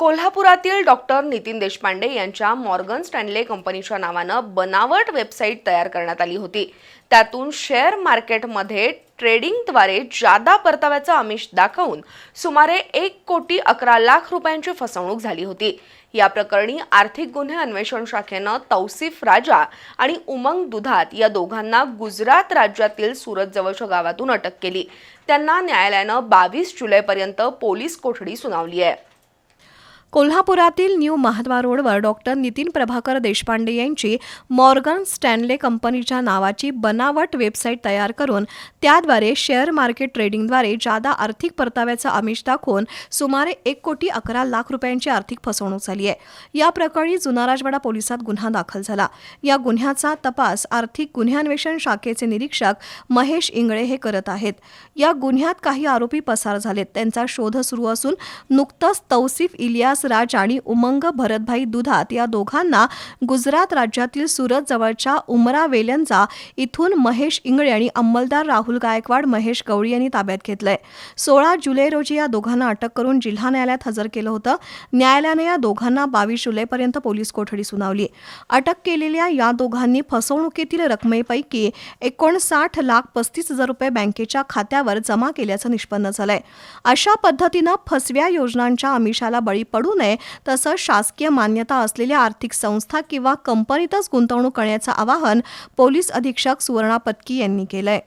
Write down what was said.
कोल्हापुरातील डॉक्टर नितीन देशपांडे यांच्या Morgan Stanley कंपनीच्या नावानं बनावट वेबसाईट तयार करण्यात आली होती. त्यातून शेअर मार्केटमध्ये ट्रेडिंगद्वारे जादा परताव्याचं आमिष दाखवून सुमारे एक कोटी अकरा लाख रुपयांची फसवणूक झाली होती. या प्रकरणी आर्थिक गुन्हे अन्वेषण शाखेनं तौसिफ राजा आणि उमंग दुधात या दोघांना गुजरात राज्यातील सुरत जवळच्या गावातून अटक केली. त्यांना न्यायालयानं बावीस जुलैपर्यंत पोलीस कोठडी सुनावली आहे. कोल्हापुरातील न्यू महाद्वार रोडवर डॉक्टर नितीन प्रभाकर देशपांडे यांची मॉर्गन स्टॅनले कंपनीच्या नावाची बनावट वेबसाईट तयार करून त्याद्वारे शेअर मार्केट ट्रेडिंगद्वारे जादा आर्थिक परताव्याचं आमिष दाखवून सुमारे एक कोटी अकरा लाख रुपयांची आर्थिक फसवणूक झाली आहे. या प्रकरणी जुना राजवाडा पोलिसात गुन्हा दाखल झाला. या गुन्ह्याचा तपास आर्थिक गुन्हे अन्वेषण शाखेचे निरीक्षक महेश इंगळे हे करत आहेत. या गुन्ह्यात काही आरोपी पसार झालेत. त्यांचा शोध सुरू असून नुकतंच तौसिफ इलियास राज आणि उमंग भरतभाई दुधात या दोघांना गुजरात राज्यातील सुरत जवळच्या उमरा वेल्यांचा इथून महेश इंगळे आणि अंमलदार राहुल गायकवाड महेश गवळी यांनी ताब्यात घेतलंय. सोळा जुलै रोजी या दोघांना अटक करून जिल्हा न्यायालयात हजर केलं होतं. न्यायालयानं या दोघांना बावीस जुलैपर्यंत पोलीस कोठडी सुनावली. अटक केलेल्या या दोघांनी फसवणुकीतील रकमेपैकी एकोणसाठ लाख पस्तीस हजार रुपये बँकेच्या खात्यावर जमा केल्याचं निष्पन्न झालंय. अशा पद्धतीनं फसव्या योजनांच्या आमिषाला बळी पडू नये तसंच शासकीय मान्यता असलेल्या आर्थिक संस्था किंवा कंपनीतच गुंतवणूक करण्याचं आवाहन पोलीस अधीक्षक सुवर्णा पत्की यांनी केलंय.